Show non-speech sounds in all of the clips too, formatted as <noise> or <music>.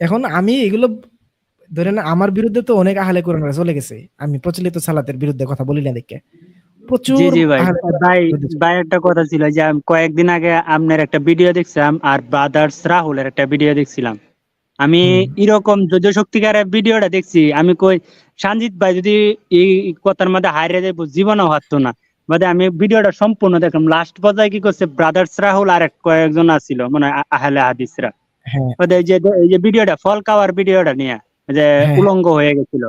এখন আমি এগুলো ধরেন আমার বিরুদ্ধে তো অনেক আহলে কোরআনরা চলে গেছে। আমি প্রচলিত সালাতের বিরুদ্ধে কথা বলি না দেখে। প্রচুর জি ভাই। ভাই ভাই একটা কথা ছিল যে আমি কয়েকদিন আগে আপনার একটা ভিডিও দেখছিলাম আর ব্রাদার্স রাহুলের একটা ভিডিও দেখছিলাম। আমি এরকম যদিও সত্যিকারের ভিডিওটা দেখছি। আমি কই সঞ্জিত ভাই যদি এই কথার মধ্যে হারিয়ে যাব জীবনও হারতো না। মানে আমি ভিডিওটা সম্পূর্ণ দেখলাম। লাস্ট পর্যায়ে কি করছে? ব্রাদার্স রাহুল আর কয়েকজন আছিল মানে আহলে হাদিসরা। এই যে এই যে ভিডিওটা ফল খাওয়ার ভিডিওটা নিয়ে যে হ্যাঁ। উলঙ্গ হয়ে গেছিল।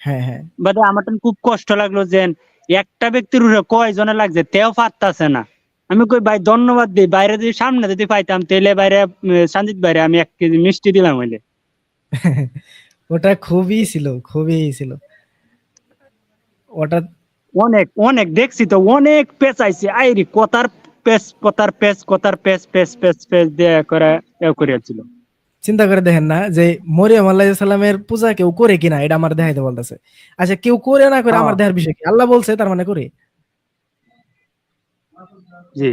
হ্যাঁ হ্যাঁ। বাদে আমার খুব কষ্ট লাগল যে একটা ব্যক্তির উপরে কয়জনে লাগছে তেও পারতাছে না। আমি কই ভাই ধন্যবাদ দিই বাইরে যদি সামনে যদি পাইতাম তাহলে বাইরে সঞ্জিত বাইরে আমি এক কেজি মিষ্টি দিলাম হইলে। <laughs> ওটা খুবই ছিল খুবই ছিল। ওটা অনেক অনেক দেখছি তো অনেক পেঁচ আইছে আইরি কথার পেস কথার পেস কথার পেস পেস পেস পেস দিয়ে করে করিয়াছিল। চিন্তা করে দেখেন না যে মরিয়ম আল্লাহ সাল্লামের পূজা কেউ করে কিনা এটা আমার দেখাইতে বলতেছে। আচ্ছা কেউ করে না করে আমার হ্যাঁ। দেখার বিষয় কি? আল্লাহ বলছে তার মানে করে? জি।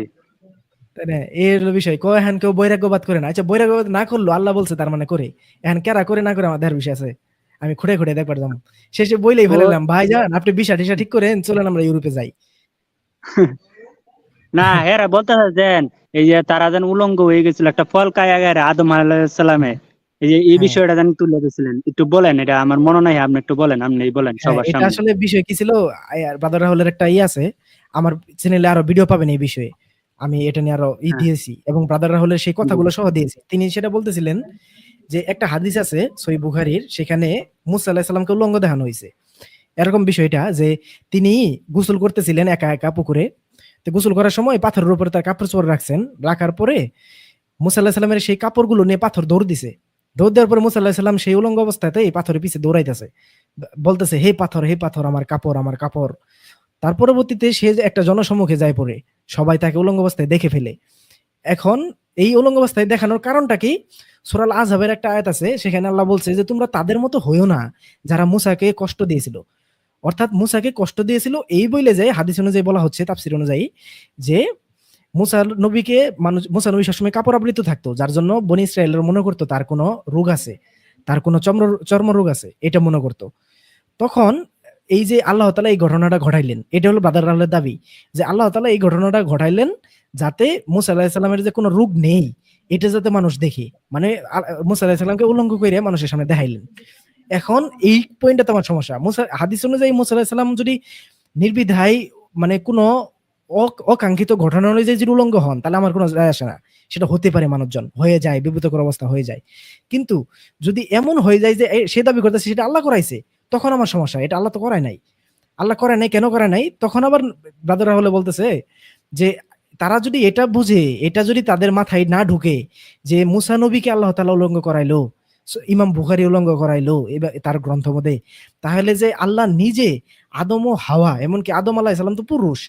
এই বিষয় কয় এখন কেউ বৈরাগ্যবাদ করে না? আচ্ছা বৈরাগ্যবাদ না করল আল্লাহ বলছে তার মানে করে। এখন কেরা করে না করে আমার দেখার বিষয় আছে? আমি খুঁড়ে খুঁড়ে দেখবার যাব শেষে বইলেই ফেলাম ভাই যান আপনি বিষা টিসা ঠিক করেন চলেন আমরা ইউরোপে যাই। <laughs> না হেরা বলতে দেন এই যে তারা যেন উলঙ্গ হয়ে গেছিল একটা ফল খায় গেছে আদম আলাইসালামে এই যে এই হ্যাঁ। বিষয়টা যেন তুলে দিয়েছিলেন একটু বলেন এটা আমার মনে নাই আপনি একটু বলেন আপনি বলেন হ্যাঁ, সবার সামনে। আসলে বিষয় কি ছিল? বাদর রাহুলের একটা ই আছে আমার চ্যানেলে আরও ভিডিও পাবেন এই বিষয়ে। আমি এটা নিয়ে আরও ই হ্যাঁ। দিয়েছি এবং ব্রাদার রাহুলের সেই কথাগুলো সহ দিয়েছি। তিনি সেটা বলতেছিলেন যে একটা হাদিস আছে সই বুখারির সেখানে মুসা আলাহিসাল্লামকে সাল্লামকে উলঙ্গ দেখানো হয়েছে। এরকম বিষয়টা যে তিনি গোসল করতেছিলেন একা একা পুকুরে তো গোসল করার সময় পাথরের উপরে তার কাপড় চোপড় রাখছেন। রাখার পরে মুসা আল্লাহ সাল্লামের সেই কাপড়গুলো নিয়ে পাথর দৌড় দিছে। দৌড় দেওয়ার পরে মুসা আল্লাহ সাল্লাম সেই উলঙ্গ অবস্থাতে এই পাথরের পিছে দৌড়াইতেছে। বলতেছে, হে পাথর হে পাথর, আমার কাপড় আমার কাপড়। তার পরবর্তীতে সে একটা জনসম্মুখে যায় পড়ে। সবাই তাকে উলঙ্গ অবস্থায় দেখে ফেলে। এখন এই উলঙ্গ অবস্থায় দেখানোর কারণটা কি? সুরাল আজহাবের একটা আয়াত আছে, সেখানে আল্লাহ বলছে যে, তোমরা তাদের মতো হইও না যারা মুসাকে কষ্ট দিয়েছিল। অর্থাৎ মুসাকে কষ্ট দিয়েছিল এই বইলে যে হাদিস অনুযায়ী বলা হচ্ছে, তাফসির অনুযায়ী, যে মুসা নবীকে মানুষ, মুসা নবী সবসময় কাপড় আবৃত থাকতো, যার জন্য বনি ইসরায়েলের মনে করতো তার কোনো রোগ আছে, তার কোনো চর্ম রোগ আছে, এটা মনে করতো। তখন এই যে আল্লাহ তালা এই ঘটনাটা ঘটাইলেন, এটা হলো বাদার আল্লাহর দাবি, যে আল্লাহ তালা এই ঘটনাটা ঘটাইলেন যাতে মুসা আলাহিসাল্লামের যে কোনো রোগ নেই, এটা যাতে মানুষ দেখে মানে মুসা আলাহিসাল্লামকে উল্লঙ্ঘ করে মানুষের সামনে দেখাইলেন। এখন এই পয়েন্টটা তো আমার সমস্যা। মুসা, হাদিস অনুযায়ী মুসা যদি নির্বিধায় মানে কোনো অক- অকাঙ্ক্ষিত ঘটনা অনুযায়ী যদি উলঙ্গ হন, তাহলে আমার কোনো যায় আসে না। সেটা হতে পারে মানুষজন। হয়ে যায়, বিব্রতকর অবস্থা হয়ে যায়। কিন্তু যদি এমন হয়ে যায় যে সে দাবি করতেছে, সেটা আল্লাহ করাইছে, তখন আমার সমস্যা। এটা আল্লাহ তো করায় নাই। আল্লাহ করে নাই, কেন করে নাই? তখন আবার ব্রাদার হলে বলতেছে যে, তারা যদি এটা বুঝে, এটা যদি তাদের মাথায় না ঢুকে যে, মুসা নবীকে আল্লাহ তালা উলঙ্গ করাইলো ইমাম বুখারি উলঙ্গ করাইলো এবার তার গ্রন্থ মধ্যে তাহলে যে আল্লাহ নিজে আদম ও হাওয়া, এমনকি আদম আল্লাহ সাল্লাম তো পুরুষ,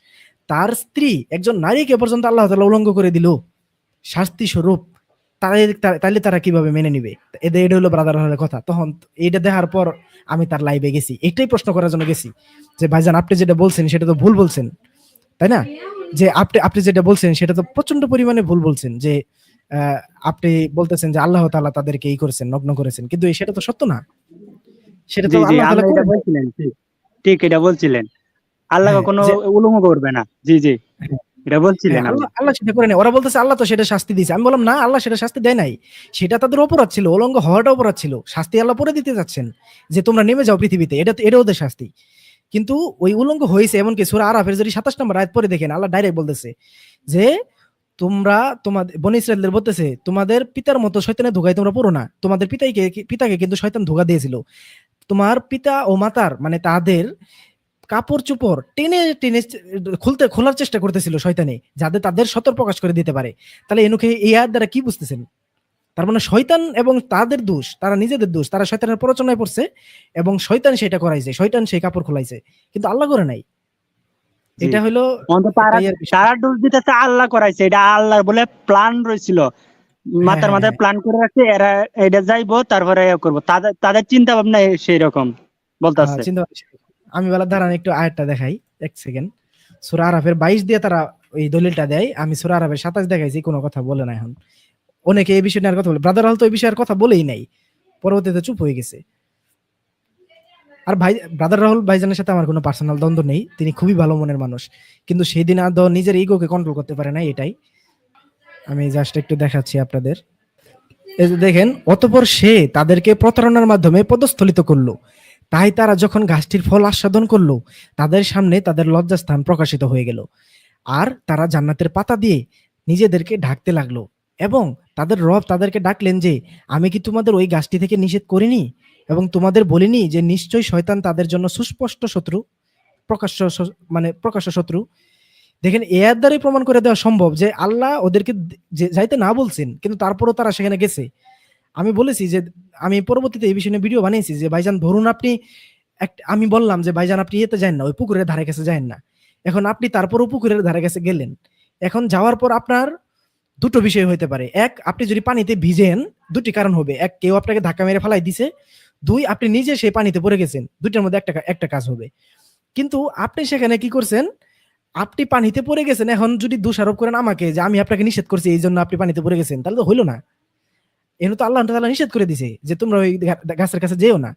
তার স্ত্রী একজন নারীকে পর্যন্ত আল্লাহ তালা উলঙ্গ করে দিল। শাস্তি স্বরূপ তাহলে তারা কীভাবে মেনে নিবে? এদের এটা হলো ব্রাদার কথা। তখন এইটা দেখার পর আমি তার লাইভে গেছি। এটাই প্রশ্ন করার জন্য গেছি যে, ভাইজান, আপনি যেটা বলছেন, সেটা তো ভুল বলছেন। তাই না? যে, আপনি আপনি যেটা বলছেন, সেটা তো প্রচণ্ড পরিমাণে ভুল বলছেন যে আপনি বলতেছেন যে আল্লাহ তাআলা তাদেরকে এই করেছেন নগ্ন করেছেন। কিন্তু সেটা তো সত্য না। সেটা তো আল্লাহ তাআলা এটা বলছিলেন ঠিক এটা বলছিলেন। আল্লাহ হ্যাঁ, কোনো করবে না। জি জি হ্যাঁ। এটা বলছিলেন হ্যাঁ, আল্লাহ আল্লাহ সেটা করে ওরা বলতেছে আল্লাহ তো সেটা শাস্তি দিয়েছে। আমি বললাম না আল্লাহ সেটা শাস্তি দেয় নাই। সেটা তাদের অপরাধ ছিল উলঙ্গ হওয়াটা অপরাধ ছিল। শাস্তি আল্লাহ পরে দিতে যাচ্ছেন যে তোমরা নেমে যাও পৃথিবীতে। এটা এটা ওদের শাস্তি। কিন্তু ওই উলঙ্গ হয়েছে এমনকি সুরা আরাফের যদি সাতাশ নম্বর আয়াত পরে দেখেন আল্লাহ ডাইরেক্ট বলতেছে যে তোমরা তোমাদের বনি ইসরায়েলদের বলতেছে, তোমাদের পিতার মতো শয়তানে ধোকায় তোমরা পড়ো না। তোমাদের পিতাইকে পিতাকে কিন্তু শয়তান ধোকা দিয়েছিল। তোমার পিতা ও মাতার মানে তাদের কাপড় চোপড় টেনে টেনে খুলতে, খোলার চেষ্টা করতেছিল শয়তানে, যাতে তাদের সতর প্রকাশ করে দিতে পারে। তাহলে এনুকে এই আয়াত দ্বারা কি বুঝতেছেন? তার মানে শয়তান এবং তাদের দোষ, তারা নিজেদের দোষ, তারা শয়তানের প্ররোচনায় পড়ছে এবং শয়তান সেটা করাইছে, শয়তান সেই কাপড় খোলাইছে। কিন্তু আল্লাহ করে নাই। এটা হলো তারা ডোজ দিতেছে আল্লাহ করাইছে। এটা আল্লাহর বলে প্ল্যান রয়েছিল মাথার হ্যাঁ, মাথায় হ্যাঁ। প্ল্যান করে রাখছে এরা এটা যাইবো তারপরে করব। তাদের তাদের চিন্তা ভাবনা সেই রকম বলতেছে। আমি বেলা দাঁড়ান একটু আয়াতটা দেখাই এক সেকেন্ড সুরা আরাফের বাইশ দিয়ে তারা ওই দলিলটা দেয়। আমি সুরা আরাফের সাতাশ দেখাইছি কোনো কথা বলে না এখন। অনেকে এই বিষয়ে নিয়ে আর কথা বলে ব্রাদার হল তো এই বিষয়ে আর কথা বলেই নাই। পরবর্তীতে চুপ হয়ে গেছে। আর ভাই ব্রাদার রাহুল ভাইজানের সাথে আমার কোনো পার্সোনাল দ্বন্দ্ব নেই, তিনি খুবই ভালো মনের মানুষ। কিন্তু সেই দিন আদৌ নিজের ইগোকে কন্ট্রোল করতে পারে না এটাই। আমি জাস্ট একটু দেখাচ্ছি আপনাদের। দেখেন, অতপর সে তাদেরকে প্রতারণার মাধ্যমে পদস্থলিত করল। তাই তারা যখন গাছটির ফল আস্বাদন করল, তাদের সামনে তাদের লজ্জাস্থান প্রকাশিত হয়ে গেল। আর তারা জান্নাতের পাতা দিয়ে নিজেদেরকে ঢাকতে লাগল। এবং তাদের রব তাদেরকে ডাকলেন যে, আমি কি তোমাদের ওই গাছটি থেকে নিষেধ করিনি? এবং তোমাদের বলিনি যে নিশ্চয়ই শয়তান তাদের জন্য সুস্পষ্ট শত্রু, প্রকাশ্য মানে প্রকাশ্য শত্রু। দেখেন এর দ্বারাই প্রমাণ করে দেওয়া সম্ভব যে আল্লাহ ওদেরকে যাইতে না বলছেন, কিন্তু তারপরও তারা সেখানে গেছে। আমি বলেছি যে, আমি পরবর্তীতে এই বিষয়ে নিয়ে ভিডিও বানিয়েছি যে, ভাইজান, ধরুন আপনি আমি বললাম যে, ভাইজান, আপনি ইয়েতে যান না, ওই পুকুরের ধারে কাছে যান না। এখন আপনি তারপরও পুকুরের ধারে কাছে গেলেন। এখন যাওয়ার পর আপনার দুটো বিষয় হইতে পারে। এক, আপনি যদি পানিতে ভিজেন, দুটি কারণ হবে। এক, কেউ আপনাকে ধাক্কা মেরে ফেলাই দিছে। দুই, আপনি নিজে সেই পানিতে পড়ে গেছেন। দুইটার মধ্যে একটা একটা কাজ হবে। কিন্তু আপনি সেখানে কি করছেন? আপনি পানিতে পড়ে গেছেন, এখন যদি দোষারোপ করেন আমাকে যে আমি আপনাকে নিষেধ করছি, এই জন্য আপনি পানিতে পড়ে গেছেন, তাহলে তো হইল না। এনে তো আল্লাহ তাআলা নিষেধ করে দিছে যে তোমরা ওই গাছের কাছে যেও না।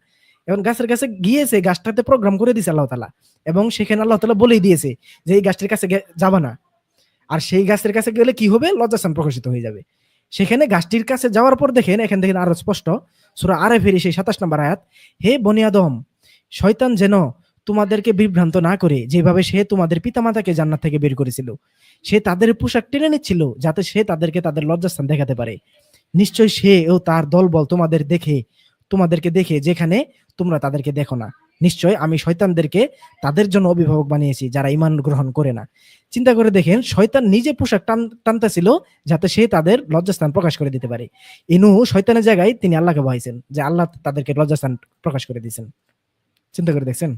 এখন গাছের কাছে গিয়েছে, গাছটাতে প্রোগ্রাম করে দিছে আল্লাহ তালা এবং সেখানে আল্লাহ তালা বলেই দিয়েছে যে এই গাছটির কাছে যাবা না। আর সেই গাছের কাছে গেলে কি হবে? লজ্জাস্থান প্রকাশিত হয়ে যাবে। সেখানে গাছটির কাছে যাওয়ার পর দেখেন, এখান দেখেন আরও স্পষ্ট সুরা আরে ফিরি সেই সাতাশ নম্বর আয়াত, হে বনিয়াদম শয়তান যেন তোমাদেরকে বিভ্রান্ত না করে, যেভাবে সে তোমাদের পিতামাতাকে জান্নাত থেকে বের করেছিল, সে তাদের পোশাক টেনে নিচ্ছিল, যাতে সে তাদেরকে তাদের লজ্জাস্থান দেখাতে পারে। নিশ্চয়ই সে ও তার দলবল তোমাদের দেখে, তোমাদেরকে দেখে যেখানে তোমরা তাদেরকে দেখো না। নিশ্চয় আমি শয়তানদেরকে তাদের জন্য অভিভাবক বানিয়েছি যারা ইমান গ্রহণ করে না। চিন্তা করে দেখেন শয়তান নিজে পোশাক টান টানতেছিল যাতে সে তাদের লজ্জাস্থান প্রকাশ করে দিতে পারে। ইনু শয়তানের জায়গায় তিনি আল্লাহকে ভয়ছেন যে আল্লাহ তাদেরকে লজ্জাস্থান প্রকাশ করে দিয়েছেন। চিন্তা করে দেখছেন?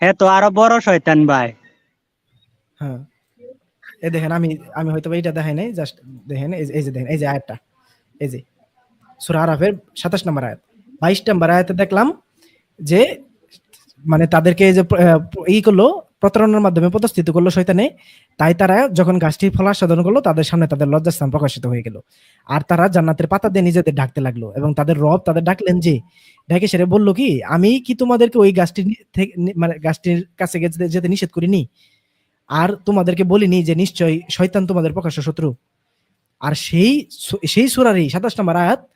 হ্যাঁ তো আরও বড় শয়তান ভাই। হ্যাঁ। এই দেখেন আমি আমি হয়তো এটা দেখাই নাই জাস্ট দেখেন এই যে- এই যে দেখেন এই যে আয়াতটা এই যে। সূরা আরাফের 27 নম্বর আয়াত। 22 নম্বর আয়াতে দেখলাম যে মানে তাদেরকে যে ই করল, প্রতারণার মাধ্যমে পদস্থিত করল শৈতানে তাই তারা যখন গাছটির ফল আস্বাদন করল, তাদের সামনে তাদের লজ্জাস্থান প্রকাশিত হয়ে গেল। আর তারা জান্নাতের পাতা দিয়ে নিজেদের ডাকতে লাগল এবং তাদের রব তাদের ডাকলেন যে ডাকে সেরে বলল কি, আমি কি তোমাদেরকে ওই গাছটি মানে গাছটির কাছে যেতে- নিষেধ করিনি? আর তোমাদেরকে বলিনি যে নিশ্চয় শয়তান তোমাদের প্রকাশ্য শত্রু? আর সেই সেই সুরারই সাতাশ নম্বর আয়াত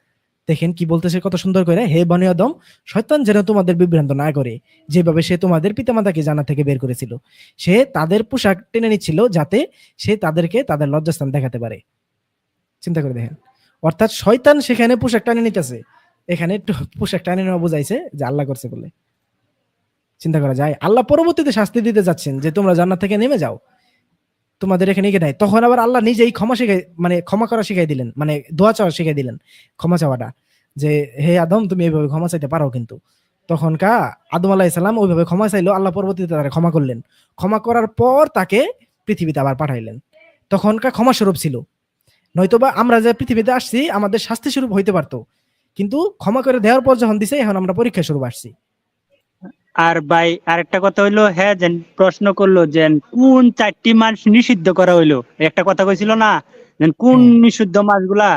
দেখেন কি বলতেছে, কত সুন্দর করে, হে বনি আদম, শয়তান যেন তোমাদের বিভ্রান্ত না করে। যেভাবে সে তোমাদের পিতামাতাকে জানা থেকে বের করেছিল। সে তাদের পোশাক টেনে নিচ্ছিল যাতে সে তাদেরকে তাদের লজ্জাস্থান দেখাতে পারে। চিন্তা করে দেখেন। অর্থাৎ শয়তান সেখানে পোশাক টানে নিতেছে। এখানে পোশাক টানে নেওয়া বোঝাইছে যে আল্লাহ করছে বলে। চিন্তা করা যায়। আল্লাহ পরবর্তীতে শাস্তি দিতে যাচ্ছেন যে তোমরা জান্নাত থেকে নেমে যাও। তোমাদের এখানে কি নাই তখন আবার আল্লাহ নিজেই ক্ষমা শিখাই মানে ক্ষমা করা শিখাই দিলেন। মানে দোয়া চাওয়া শিখাই দিলেন ক্ষমা চাওয়াটা। যে, হে আদম, তুমি এইভাবে ক্ষমা চাইতে পারো কিন্তু। তখন কা আদম আলাহ ইসলাম ওইভাবে ক্ষমা চাইলো আল্লাহ পরবর্তীতে তারা ক্ষমা করলেন। ক্ষমা করার পর তাকে পৃথিবীতে আবার পাঠাইলেন। তখন কা ক্ষমা স্বরূপ ছিল। নয়তোবা আমরা যে পৃথিবীতে আসছি, আমাদের শাস্তি স্বরূপ হইতে পারতো। কিন্তু ক্ষমা করে দেওয়ার পর যখন দিছে, এখন আমরা পরীক্ষা স্বরূপ আসছি। আর ভাই আরেকটা কথা হইল হ্যাঁ যেন প্রশ্ন করল যে কোন চারটি মাছ নিষিদ্ধ করা হইল? একটা কথা কইছিল না যে কোন হ্যাঁ। নিষিদ্ধ মাছগুলা?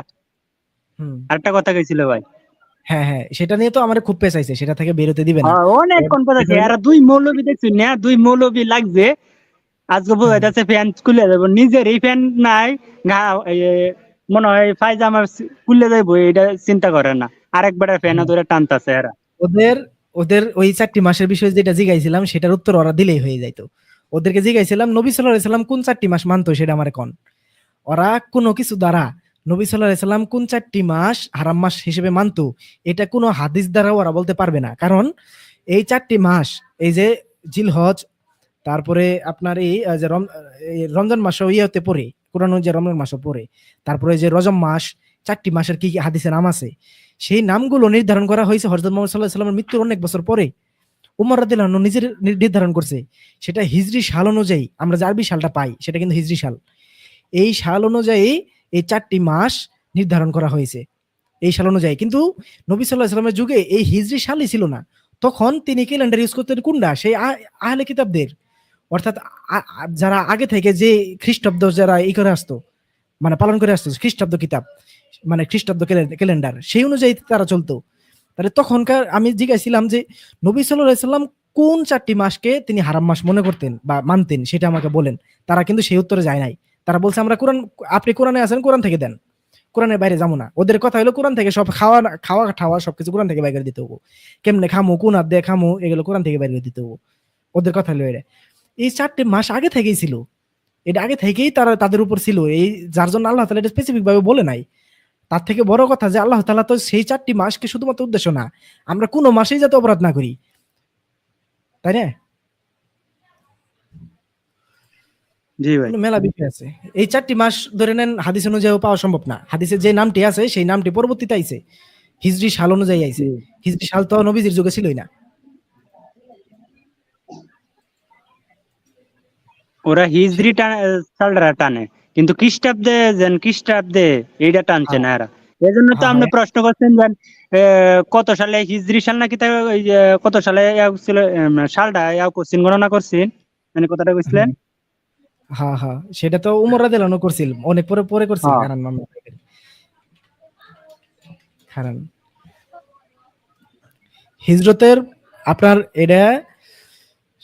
আরেকটা কথা কইছিল ভাই। হ্যাঁ হ্যাঁ সেটা নিয়ে তো আমার খুব পেঁচাইছে সেটা থেকে বেরোতে দিবে না। অনেক কোন কথা এটা- আর দুই মৌলবী দেখছি না দুই মৌলবী লাগছে আজকে বুঝাইতেছে ফ্যান খুলে যাব। নিজের এই ফ্যান নাই ঘা মনে হয় ফাইজামা খুলে যাইবো এটা চিন্তা করে না। আরেকবার ফ্যান। ধরে টানতাছে এরা। ওদের ওদের ওই চারটি মাসের বিষয়ে যেটা জিগাইছিলাম, সেটার উত্তর ওরা দিলেই হয়ে যাইতো। ওদেরকে জিগাইছিলাম, নবী সাল্লাহ সাল্লাম কোন চারটি মাস মানতো সেটা আমার কন ওরা কোনো কিছু দ্বারা নবী সাল্লাহ সাল্লাম কোন চারটি মাস হারাম মাস হিসেবে মানতো, এটা কোনো হাদিস দ্বারা ওরা বলতে পারবে না। কারণ এই চারটি মাস, এই যে জিলহজ, তারপরে আপনার এই যে রমজান মাসও ইয়েতে পড়ে, কোরআন যে রমজান মাসও পড়ে, তারপরে যে রজম মাস, চারটি মাসের কি কি হাদিসের নাম আছে? সেই নামগুলো নির্ধারণ করা হয়েছে হজরত মোহাম্মদ সাল্লাহ সাল্লামের মৃত্যুর অনেক বছর পরে। উমর রাদিল্লাহ নিজের নির্ধারণ করছে, সেটা হিজরি সাল অনুযায়ী, আমরা যে আরবি সালটা পাই, সেটা কিন্তু হিজরি সাল। এই সাল অনুযায়ী এই চারটি মাস নির্ধারণ করা হয়েছে, এই সাল অনুযায়ী। কিন্তু নবী সাল্লাহ সাল্লামের যুগে এই হিজরি সালই ছিল না। তখন তিনি ক্যালেন্ডার ইউজ করতেন কোনটা সেই আহ- আহলে কিতাবদের। অর্থাৎ যারা আগে থেকে যে খ্রিস্টাব্দ যারা ই করে আসতো মানে পালন করে আসতো, খ্রিস্টাব্দ কিতাব মানে খ্রিস্টাব্দ ক্যালেন্ডার সেই অনুযায়ী তারা চলতো। তাহলে তখনকার আমি জিজ্ঞাসিলাম যে, নবী সাল্লাম কোন চারটি মাসকে তিনি হারাম মাস মনে করতেন বা মানতেন সেটা আমাকে বলেন। তারা কিন্তু সেই উত্তরে যায় নাই। তারা বলছে, আমরা কোরআন, আপনি কোরআনে আছেন, কোরআন থেকে দেন। কোরআনের বাইরে যাব না। ওদের কথা হলো কোরআন থেকে সব খাওয়া খাওয়া ঠাওয়া সবকিছু কোরআন থেকে বাইরে দিতে হব। কেমনে খামো, কোন দিয়ে খামো, এগুলো কোরআন থেকে বাইরে দিতে হব। ওদের কথা হলো এটা। এই চারটি মাস আগে থেকেই ছিল। এটা আগে থেকেই তারা, তাদের উপর ছিল। এই, যার জন্য আল্লাহ তালা এটা স্পেসিফিক ভাবে বলে নাই। তার থেকে বড় কথা যে আল্লাহ তালা তো সেই চারটি মাসকে শুধুমাত্র উদ্দেশ্য না আমরা কোনো মাসেই যাতে অপরাধ না করি। তাই না? জি ভাই। মেলা বিষয় আছে। এই চারটি মাস ধরে নেন হাদিস অনুযায়ী পাওয়া সম্ভব না। হাদিসে যে নামটি আছে সেই নামটি পরবর্তীতে আইছে। হিজরি সাল অনুযায়ী আইছে। হিজরি সাল তো নবীজির যুগে ছিলই না। ওরা হিজরি সালটা টানে। কিন্তু খ্রিস্টাব্দে যেন খ্রিস্টাব্দে এইটা টানছে না এরা। এই জন্য তো হ্যাঁ, আপনি হ্যাঁ। প্রশ্ন করছেন যে এ, কত সালে হিজরি সাল নাকি কত সালে ছিল সালটা ইয়া করছেন গণনা করছেন? মানে কথাটা কইছিলেন হ্যাঁ হ্যাঁ। সেটা তো উমর রাদিয়াল্লাহু করছিল। অনেক পরে পরে করছিল হ্যাঁ। কারণ মামলা কারণ হিজরতের আপনার এটা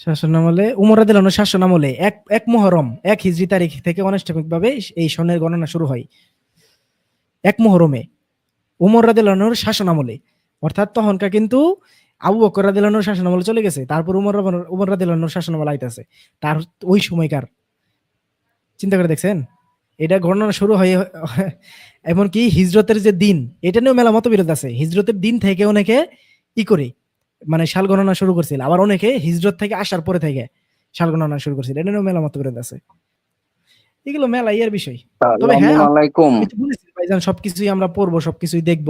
শাসন আমলে উমর রাদিয়াল্লাহু আনহুর শাসন আমলে এক এক মুহররম এক হিজরি তারিখ থেকে অনানুষ্ঠানিক এই সনের গণনা শুরু হয়। এক মুহরমে, উমর রাদিয়াল্লাহু আনহুর শাসন আমলে অর্থাৎ তখনকার কিন্তু আবু বকর রাদিয়াল্লাহু আনহুর শাসন আমলে চলে গেছে, তারপর উমর উমর রাদিয়াল্লাহু আনহুর শাসন আমলে আইতাছে তার ওই সময়কার, চিন্তা করে দেখছেন? এটা গণনা শুরু হয়, এমনকি হিজরতের যে দিন, এটা নিয়েও মেলা মতবিরোধ আছে। হিজরতের দিন থেকে অনেকে ই করে। মানে শাল গণনা শুরু করছিল। আবার অনেকে হিজরত থেকে আসার পরে থেকে শাল গণনা শুরু করছিল। এটা নিয়েও মেলা মতবিরোধ আছে এগুলো মেলা ইয়ের বিষয় তবে হ্যাঁ, ভাইজান সবকিছুই আমরা পড়ব সবকিছুই দেখব।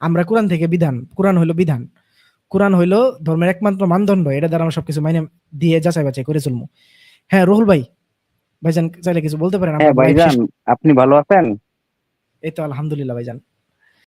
আমরা কোরআন থেকে বিধান কোরআন হইল বিধান। কোরআন হইল ধর্মের একমাত্র মানদণ্ড এটা দ্বারা আমরা সবকিছু মাইনে দিয়ে যাচাই বাছাই করে চলবো হ্যাঁ রহুল ভাই ভাইজান চাইলে কিছু বলতে পারেন? হ্যাঁ ভাইজান আপনি ভালো আছেন? এই তো আলহামদুলিল্লাহ ভাইজান।